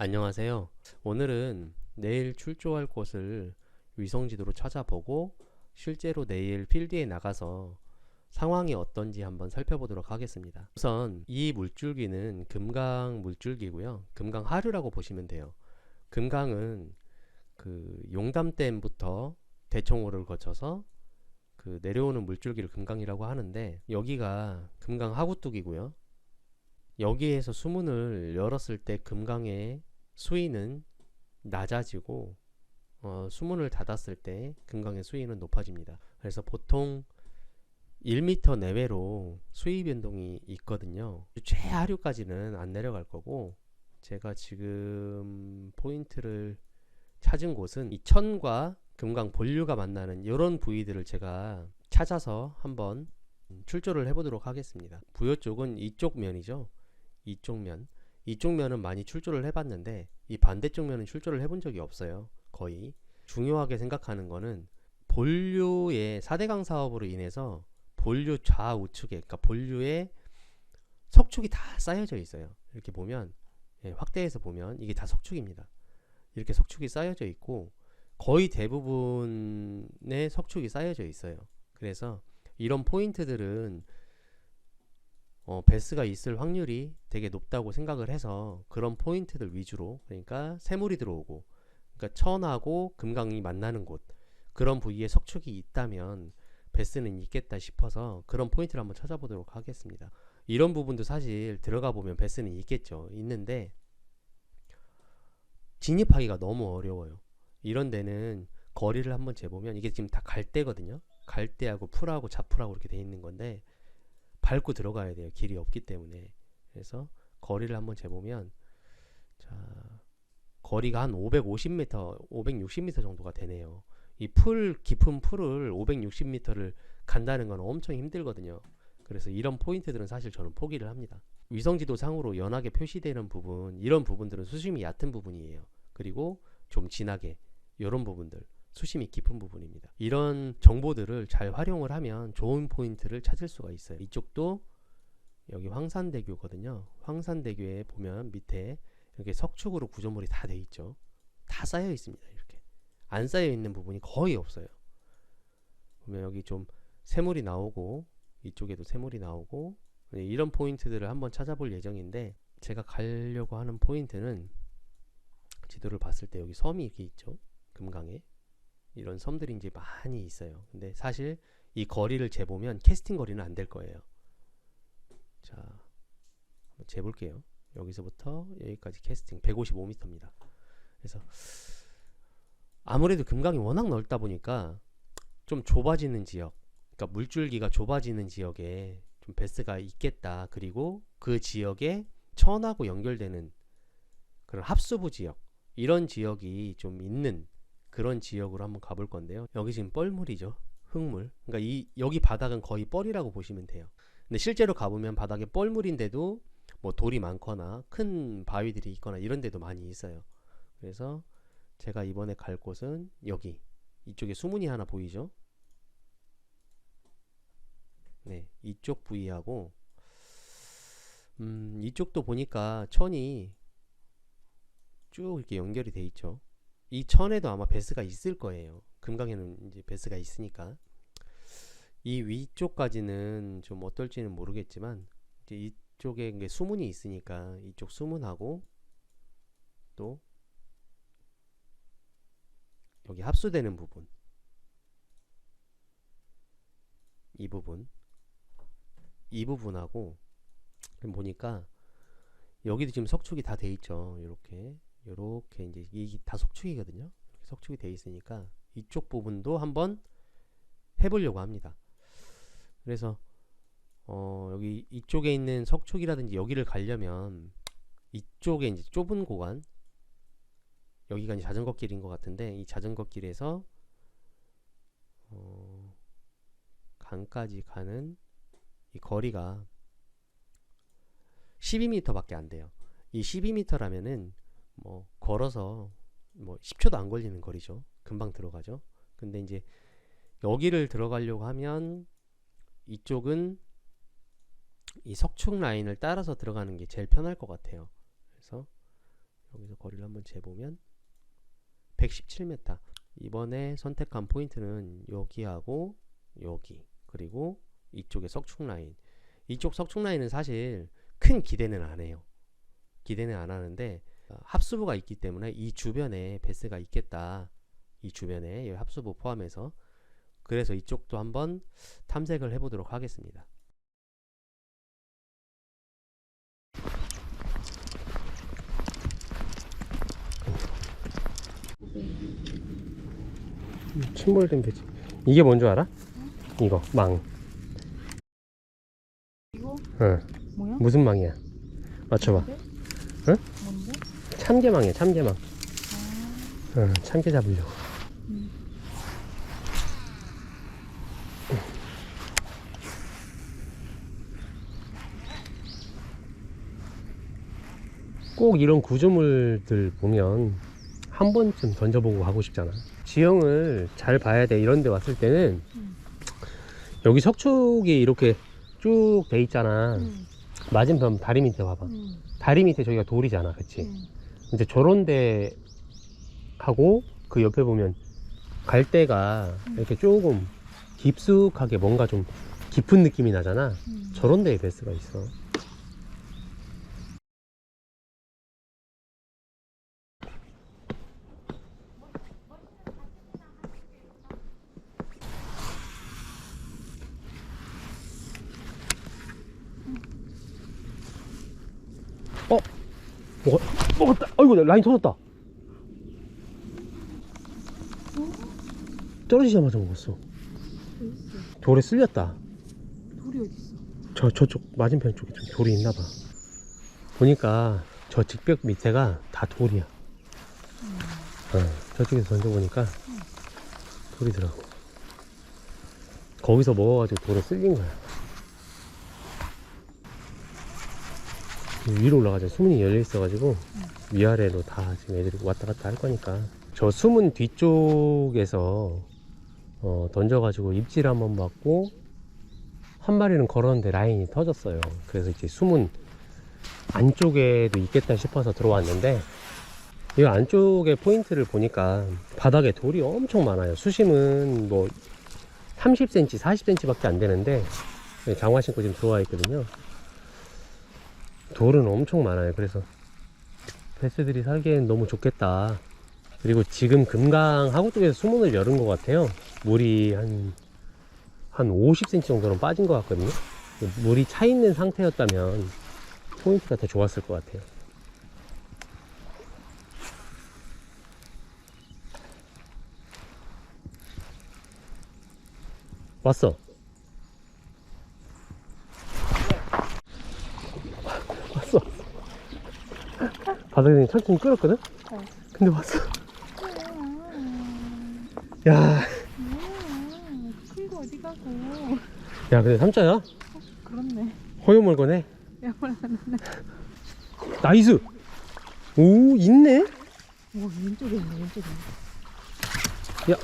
안녕하세요. 오늘은 내일 출조할 곳을 위성지도로 찾아보고 실제로 내일 필드에 나가서 상황이 어떤지 한번 살펴보도록 하겠습니다. 우선 이 물줄기는 금강 물줄기고요. 금강 하류라고 보시면 돼요. 금강은 그 용담댐부터 대청호를 거쳐서 그 내려오는 물줄기를 금강이라고 하는데 여기가 금강 하구뚝이고요. 여기에서 수문을 열었을 때 금강의 수위는 낮아지고 어, 수문을 닫았을 때 금강의 수위는 높아집니다. 그래서 보통 1m 내외로 수위 변동이 있거든요. 최하류까지는 안 내려갈 거고 제가 지금 포인트를 찾은 곳은 이 천과 금강 본류가 만나는 이런 부위들을 제가 찾아서 한번 출조를 해보도록 하겠습니다. 부여 쪽은 이쪽 면이죠. 이쪽 면. 이쪽 면은 많이 출조를 해봤는데 이 반대쪽 면은 출조를 해본 적이 없어요. 거의. 중요하게 생각하는 거는 본류의 4대강 사업으로 인해서 본류 좌우측에 그러니까 본류에 석축이 다 쌓여져 있어요. 이렇게 보면 예, 확대해서 보면 이게 다 석축입니다. 이렇게 석축이 쌓여져 있고 거의 대부분의 석축이 쌓여져 있어요. 그래서 이런 포인트들은 어, 베스가 있을 확률이 되게 높다고 생각을 해서 그런 포인트들 위주로 그러니까 새물이 들어오고 그러니까 천하고 금강이 만나는 곳 그런 부위에 석축이 있다면 베스는 있겠다 싶어서 그런 포인트를 한번 찾아보도록 하겠습니다. 이런 부분도 사실 들어가 보면 베스는 있겠죠. 있는데 진입하기가 너무 어려워요. 이런 데는 거리를 한번 재보면 이게 지금 다 갈대거든요. 갈대하고 풀하고 자풀하고 이렇게 돼 있는 건데 밟고 들어가야 돼요. 길이 없기 때문에. 그래서 거리를 한번 재보면 자 거리가 한 550m, 560m 정도가 되네요. 이 풀 깊은 풀을 560m를 간다는 건 엄청 힘들거든요. 그래서 이런 포인트들은 사실 저는 포기를 합니다. 위성지도 상으로 연하게 표시되는 부분, 이런 부분들은 수심이 얕은 부분이에요. 그리고 좀 진하게 이런 부분들 수심이 깊은 부분입니다. 이런 정보들을 잘 활용을 하면 좋은 포인트를 찾을 수가 있어요. 이쪽도 여기 황산대교거든요. 황산대교에 보면 밑에 이렇게 석축으로 구조물이 다 돼 있죠. 다 쌓여 있습니다. 이렇게 안 쌓여 있는 부분이 거의 없어요. 보면 여기 좀 새물이 나오고 이쪽에도 새물이 나오고 네, 이런 포인트들을 한번 찾아볼 예정인데 제가 가려고 하는 포인트는 지도를 봤을 때 여기 섬이 이렇게 있죠. 금강에 이런 섬들이 이제 많이 있어요. 근데 사실 이 거리를 재보면 캐스팅 거리는 안 될 거예요. 자, 한번 재볼게요. 여기서부터 여기까지 캐스팅 155m입니다. 그래서 아무래도 금강이 워낙 넓다 보니까 좀 좁아지는 지역, 그러니까 물줄기가 좁아지는 지역에 좀 베스가 있겠다. 그리고 그 지역에 천하고 연결되는 그런 합수부 지역, 이런 지역이 좀 있는 그런 지역으로 한번 가볼 건데요. 여기 지금 뻘물이죠. 흙물. 그러니까 이 여기 바닥은 거의 뻘이라고 보시면 돼요. 근데 실제로 가보면 바닥에 뻘물인데도 뭐 돌이 많거나 큰 바위들이 있거나 이런 데도 많이 있어요. 그래서 제가 이번에 갈 곳은 여기 이쪽에 수문이 하나 보이죠? 네, 이쪽 부위하고 음, 이쪽도 보니까 천이 쭉 이렇게 연결이 돼 있죠. 이 천에도 아마 베스가 있을 거예요. 금강에는 이제 베스가 있으니까. 이 위쪽까지는 좀 어떨지는 모르겠지만 이제 이쪽에 이게 수문이 있으니까 이쪽 수문하고 또 여기 합수되는 부분 이 부분 이 부분하고 보니까 여기도 지금 석축이 다 돼 있죠. 이렇게 이렇게 이제 이게 다 석축이거든요. 석축이 돼 있으니까 이쪽 부분도 한번 해보려고 합니다. 그래서 어 여기 이쪽에 있는 석축이라든지 여기를 가려면 이쪽에 이제 좁은 구간 여기가 이제 자전거 길인 것 같은데 이 자전거 길에서 어 강까지 가는 이 거리가 12m밖에 안 돼요. 이 12m라면은 뭐 걸어서 뭐 10초도 안 걸리는 거리죠. 금방 들어가죠. 근데 이제 여기를 들어가려고 하면 이쪽은 이 석축 라인을 따라서 들어가는 게 제일 편할 것 같아요. 그래서 여기서 거리를 한번 재보면 117m. 이번에 선택한 포인트는 여기하고 여기 그리고 이쪽에 석축 라인. 이쪽 석축 라인은 사실 큰 기대는 안 해요. 기대는 안 하는데 어, 합수부가 있기 때문에 이 주변에 베스가 있겠다. 이 주변에 이 합수부 포함해서 그래서 이쪽도 한번 탐색을 해보도록 하겠습니다. 침몰된 배지. 이게 뭔 줄 알아? 이거 망. 이거 응. 뭐야? 무슨 망이야? 맞춰봐. 뭔데? 응? 뭔데? 참게망이야, 참게망. 응, 참게 잡으려고. 음. 꼭 이런 구조물들 보면 한 번쯤 던져보고 가고 싶잖아. 지형을 잘 봐야 돼. 이런 데 왔을 때는 음. 여기 석축이 이렇게 쭉 돼 있잖아. 응. 맞은편 다리 밑에 봐봐. 응. 다리 밑에 저기가 돌이잖아. 그치? 응. 이제 저런 데 하고 그 옆에 보면 갈대가 음. 이렇게 조금 깊숙하게 뭔가 좀 깊은 느낌이 나잖아. 응. 저런 데에 베스가 있어. 어? 먹었, 먹었다! 아이고, 나 라인 터졌다! 떨어지자마자 먹었어. 돌에 쓸렸다. 돌이 어디 있어? 저 저쪽 맞은편 쪽에 좀 돌이 있나 봐. 보니까 저 직벽 밑에가 다 돌이야. 어, 저쪽에서 던져보니까 돌이더라고. 거기서 먹어가지고 돌에 쓸린 거야. 위로 올라가자. 수문이 열려 있어가지고 위아래로 다 지금 애들이 왔다 갔다 할 거니까. 저 수문 뒤쪽에서 어, 던져가지고 입질 한번 맞고 한 마리는 걸었는데 라인이 터졌어요. 그래서 이제 숨은 안쪽에도 있겠다 싶어서 들어왔는데 이 안쪽에 포인트를 보니까 바닥에 돌이 엄청 많아요. 수심은 뭐 30cm, 40cm밖에 안 되는데 장화 신고 지금 들어와 있거든요. 돌은 엄청 많아요. 그래서 베스들이 살기엔 너무 좋겠다. 그리고 지금 금강 하구 쪽에서 수문을 열은 것 같아요. 물이 한 한 50cm 정도는 빠진 것 같거든요. 물이 차 있는 상태였다면 포인트가 더 좋았을 것 같아요. 왔어. 바닥에 천천히 끌었거든? 어. 근데 왔어. 야, 큰거 어디 가고? 야, 근데 삼자야? 그렇네. 허여멀거네. 야, 몰라. 나이스. 오, 있네? 오, 왼쪽에 있네, 왼쪽에 있네.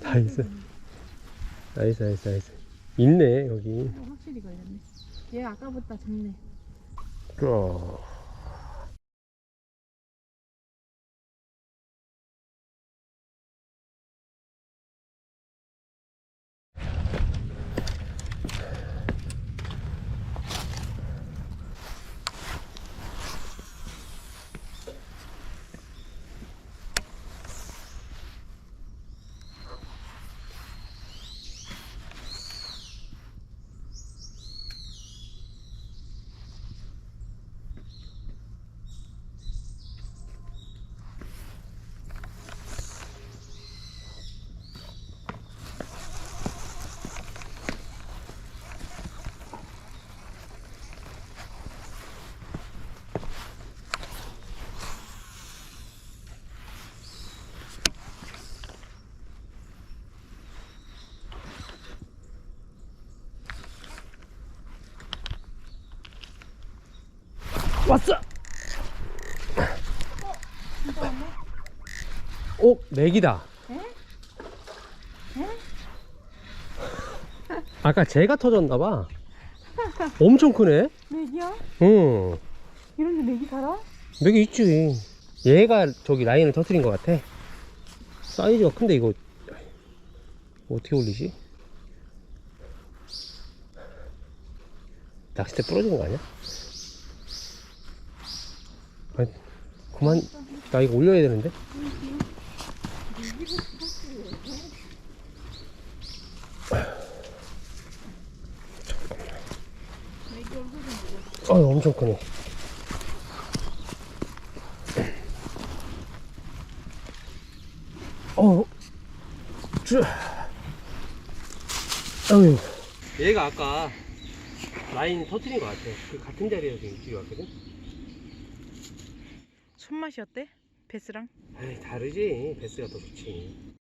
나이스. 나이스, 나이스, 나이스. 있네, 여기. 어, 확실히 걸렸네. 얘 아까보다 작네. 어. 왔어! 오, 맥이다. 아까 제가 터졌나봐. 엄청 크네? 맥이야? 응. 맥이 살아? 맥이 있지. 얘가 저기 라인을 터트린 것 같아. 사이즈가 큰데 이거 어떻게 올리지? 낚싯대 부러지는 거 아니야? 아니, 그만, 나 이거 올려야 되는데? 어, 엄청 크네. 어, 쭈. 아유. 얘가 아까 라인 터트린 것 같아. 그 같은 자리에서 지금 입질이 왔거든? 손맛이 어때? 베스랑? 에이, 다르지. 베스가 더 좋지.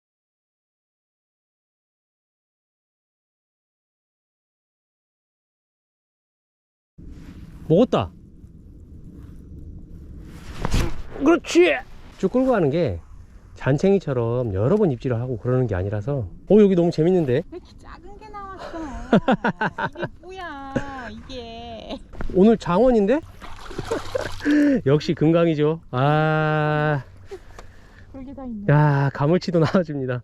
먹었다. 그렇지. 쭉 끌고 가는 게 잔챙이처럼 여러 번 입질을 하고 그러는 게 아니라서. 어 여기 너무 재밌는데. 왜 이렇게 작은 게 나왔어? 이게 뭐야, 이게. 오늘 장원인데? 역시 금강이죠. 아. 야 가물치도 나와줍니다.